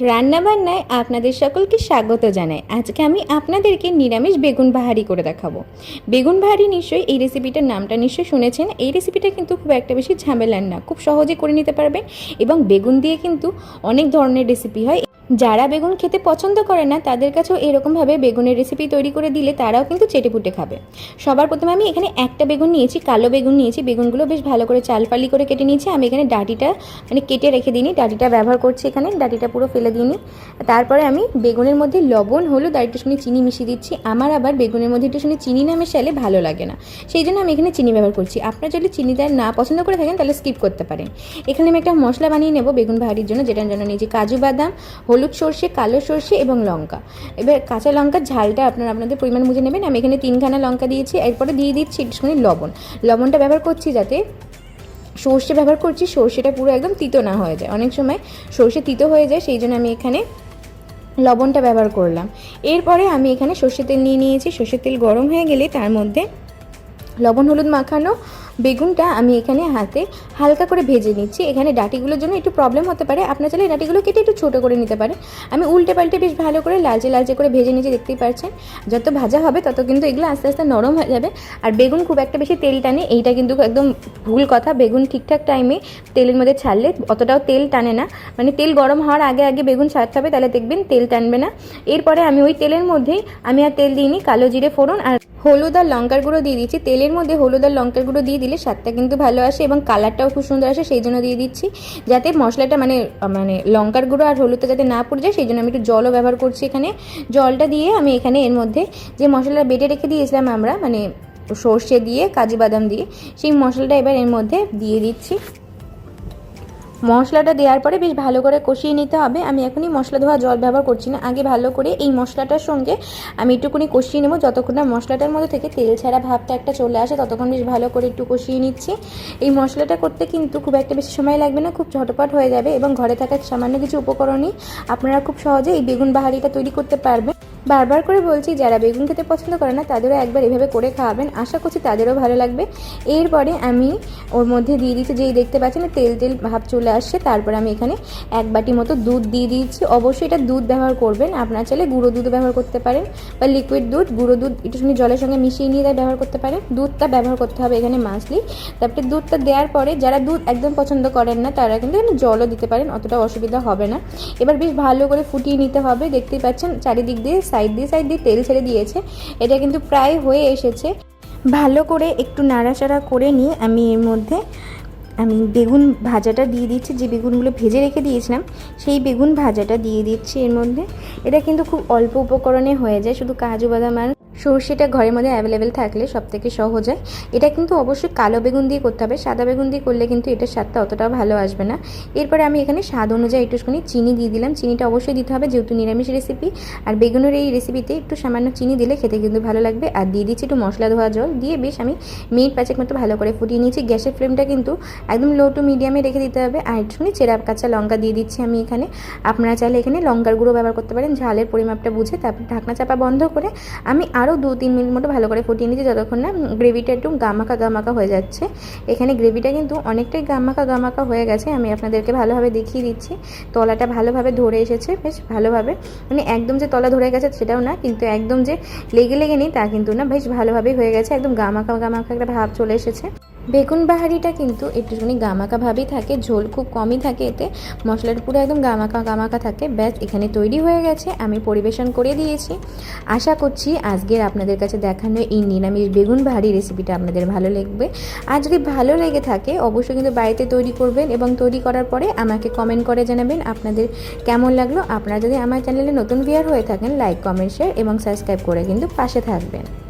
রান্নাবান্নায় আপনাদের সকলকে স্বাগত জানাই। আজকে আমি আপনাদেরকে নিরামিষ বেগুন বাহারি করে দেখাবো। বেগুন বাহারি নিশ্চয়ই এই রেসিপিটার নামটা নিশ্চয়ই শুনেছেন। এই রেসিপিটা কিন্তু খুব একটা বেশি ঝামেলার না, খুব সহজে করে নিতে পারবেন এবং বেগুন দিয়ে কিন্তু অনেক ধরনের রেসিপি হয়। যারা বেগুন খেতে পছন্দ করে না, তাদের কাছেও এরকমভাবে বেগুনের রেসিপি তৈরি করে দিলে তারাও কিন্তু চেটেপুটে খাবে। সবার প্রথমে আমি এখানে একটা বেগুন নিয়েছি, কালো বেগুন নিয়েছি। বেগুনগুলো বেশ ভালো করে চালপালি করে কেটে নিয়েছি। আমি এখানে ডাটিটা মানে কেটে রেখে দিইনি, ডাটিটা ব্যবহার করছি এখানে, ডাটিটা পুরো ফেলে দিইনি। তারপরে আমি বেগুনের মধ্যে লবণ, হলুদ আর একটুখানি চিনি মিশিয়ে দিচ্ছি। আমার আবার বেগুনের মধ্যে একটু একটুখানি চিনি না মেশালে ভালো লাগে না। সেই জন্য আমি এখানে চিনি ব্যবহার করছি। আপনার যদি চিনি দেয় না পছন্দ করে থাকেন, তাহলে স্কিপ করতে পারেন। এখানে আমি একটা মশলা বানিয়ে নেব বেগুন ভাহারির জন্য, যেটার জন্য নিয়েছি কাজু বাদাম হলুদ সর্ষে, কালো সর্ষে এবং লঙ্কা। এবার কাঁচা লঙ্কার ঝালটা আপনারা আপনাদের পরিমাণ বুঝে নেবেন। আমি এখানে তিনখানা লঙ্কা দিয়েছি। এরপরে দিয়ে দিচ্ছি একটুখানি লবণ। লবণটা ব্যবহার করছি যাতে সর্ষে ব্যবহার করছি, সর্ষেটা পুরো একদম তিতো না হয়ে যায়। অনেক সময় সর্ষে তিতো হয়ে যায়, সেই জন্য আমি এখানে লবণটা ব্যবহার করলাম। এরপরে আমি এখানে সর্ষের তেল নিয়ে নিয়েছি। সর্ষের তেল গরম হয়ে গেলে তার মধ্যে লবণ, হলুদ মাখানো বেগুনটা আমি এখানে হাতে হালকা করে ভেজে নিচ্ছি। এখানে ডাটিগুলোর জন্য একটু প্রবলেম হতে পারে। আপনার চাইলে ডাটিগুলো কেটে একটু ছোটো করে নিতে পারে আমি উল্টে পাল্টে বেশ ভালো করে লালচে লালচে করে ভেজে নিচ্ছি দেখতেই পাচ্ছেন। যত ভাজা হবে, তত কিন্তু এগুলো আস্তে আস্তে নরম হয়ে যাবে। আর বেগুন খুব একটা বেশি তেল টানে, এইটা কিন্তু একদম ভুল কথা। বেগুন ঠিকঠাক টাইমে তেলের মধ্যে ছাড়লে অতটাও তেল টানে না। মানে তেল গরম হওয়ার আগে আগে বেগুন ছাড়তে হবে, তাহলে দেখবেন তেল টানবে না। এরপরে আমি ওই তেলের মধ্যেই আমি আর তেল দিইনি, কালো জিরে ফোড়ন আর হলুদ আর লঙ্কার গুঁড়ো দিয়ে দিচ্ছি। তেলের মধ্যে হলুদ আর লঙ্কার গুঁড়ো দিয়ে দিলে স্বাদটা কিন্তু ভালো আসে এবং কালারটাও খুব সুন্দর আসে, সেই জন্য দিয়ে দিচ্ছি। যাতে মশলাটা মানে মানে লঙ্কার গুঁড়ো আর হলুদটা যাতে না পড়ে যায়, সেই জন্য আমি একটু জলও ব্যবহার করছি এখানে। জলটা দিয়ে আমি এখানে এর মধ্যে যে মশলাটা বেটে রেখে দিয়েছিলাম আমরা মানে সর্ষে দিয়ে, কাজু বাদাম দিয়ে, সেই মশলাটা এবার এর মধ্যে দিয়ে দিচ্ছি। মশলাটা দেওয়ার পরে বেশ ভালো করে কষিয়ে নিতে হবে। আমি এখনই মশলা ধোয়া জল ব্যবহার করছি না। আগে ভালো করে এই মশলাটার সঙ্গে আমি একটুখানি কষিয়ে নেব। যতক্ষণ না মশলাটার মধ্যে থেকে তেল ছাড়া ভাবটা একটা চলে আসে, ততক্ষণ বেশ ভালো করে একটু কষিয়ে নিচ্ছি। এই মশলাটা করতে কিন্তু খুব একটা বেশি সময় লাগবে না, খুব ঝটপট হয়ে যাবে এবং ঘরে থাকা সামান্য কিছু উপকরণই আপনারা খুব সহজে এই বেগুন বাহারিটা তৈরি করতে পারবেন। বারবার করে বলছি, যারা বেগুন খেতে পছন্দ করে না, তাদেরও একবার এভাবে করে খাওয়াবেন। আশা করছি তাদেরও ভালো লাগবে। এরপরে আমি ওর মধ্যে দিয়ে দিচ্ছি যেই দেখতে পাচ্ছেন তেল তেল ভাব চলে আসছে। তারপর আমি এখানে এক বাটি মতো দুধ দিয়ে দিয়েছি। অবশ্যই এটা দুধ ব্যবহার করবেন। আপনার চাইলে গুঁড়ো দুধ ব্যবহার করতে পারেন বা লিকুইড দুধ। গুঁড়ো দুধ একটু একটুখানি জলের সঙ্গে মিশিয়ে নিয়ে ব্যবহার করতে পারেন। দুধটা ব্যবহার করতে হবে এখানে মাছলি তারপরে দুধটা দেওয়ার পরে যারা দুধ একদম পছন্দ করেন না, তারা কিন্তু এখানে জলও দিতে পারেন, অতটা অসুবিধা হবে না। এবার বেশ ভালো করে ফুটিয়ে নিতে হবে। দেখতেই পাচ্ছেন, চারিদিক দিয়ে সাইড দিয়ে সাইড দিয়ে তেল ছেড়ে দিয়েছে। এটা কিন্তু প্রায় হয়ে এসেছে। ভালো করে একটু নাড়াচাড়া করে নিয়ে আমি এর মধ্যে, আমি বেগুন ভাজাটা দিয়ে দিচ্ছি। যে বেগুনগুলো ভেজে রেখে দিয়েছিলাম, সেই বেগুন ভাজাটা দিয়ে দিচ্ছি এর মধ্যে। এটা কিন্তু খুব অল্প উপকরণে হয়ে যায়, শুধু কাজু বাদাম আর সর্ষেটা ঘরের মধ্যে অ্যাভেলেবেল থাকলে সব থেকে সহজ হয়। এটা কিন্তু অবশ্যই কালো বেগুন দিয়ে করতে হবে। সাদা বেগুন দিয়ে করলে কিন্তু এটার স্বাদটা অতটাও ভালো আসবে না। এরপরে আমি এখানে স্বাদ অনুযায়ী একটুখানি চিনি দিয়ে দিলাম। চিনিটা অবশ্যই দিতে হবে, যেহেতু নিরামিষ রেসিপি আর বেগুনের এই রেসিপিতে একটু সামান্য চিনি দিলে খেতে কিন্তু ভালো লাগবে। আর দিয়ে দিচ্ছি একটু মশলা ধোয়া জল। দিয়ে বেশ আমি মিনিট পাঁচেক মতো ভালো করে ফুটিয়ে নিয়েছি। গ্যাসের ফ্লেমটা কিন্তু একদম লো টু মিডিয়ামে রেখে দিতে হবে। আর একটুখানি চেরা কাঁচা লঙ্কা দিয়ে দিচ্ছি আমি এখানে। আপনারা চাইলে এখানে লঙ্কার গুঁড়ো ব্যবহার করতে পারেন। ঝালের পরিমাপটা বুঝে তারপর ঢাকনা চাপা বন্ধ করে আমি আরও দু তিন মিনিট মতো ভালো করে ফুটিয়ে নিচ্ছি যতক্ষণ না গ্রেভিটা একটু গামাকা গামাকা হয়ে যাচ্ছে। এখানে গ্রেভিটা কিন্তু অনেকটাই গামাকা গামাকা হয়ে গেছে। আমি আপনাদেরকে ভালোভাবে দেখিয়ে দিচ্ছি। তলাটা ভালোভাবে ধরে এসেছে, বেশ ভালোভাবে। মানে একদম যে তলা ধরে গেছে সেটাও না, কিন্তু একদম যে লেগে লেগে নেই তা কিন্তু না, বেশ ভালোভাবেই হয়ে গেছে। একদম গামাকা গামাকা একটা ভাব চলে এসেছে। বেগুন বাহারিটা কিন্তু একটুখানি গামাকা ভাবেই থাকে, ঝোল খুব কমই থাকে এতে। মশলাটা পুরো একদম গামাকা গামাকা থাকে। ব্যাস, এখানে তৈরি হয়ে গেছে, আমি পরিবেশন করে দিয়েছি। আশা করছি আজকের আপনাদের কাছে দেখানো এই নিরামিষ বেগুন বাহারি রেসিপিটা আপনাদের ভালো লাগবে। আর যদি ভালো লেগে থাকে, অবশ্যই কিন্তু বাড়িতে তৈরি করবেন এবং তৈরি করার পরে আমাকে কমেন্ট করে জানাবেন আপনাদের কেমন লাগল। আপনারা যদি আমার চ্যানেলে নতুন ভিয়ার হয়ে থাকেন লাইক কমেন্ট শেয়ার এবং সাবস্ক্রাইব করে কিন্তু পাশে থাকবেন।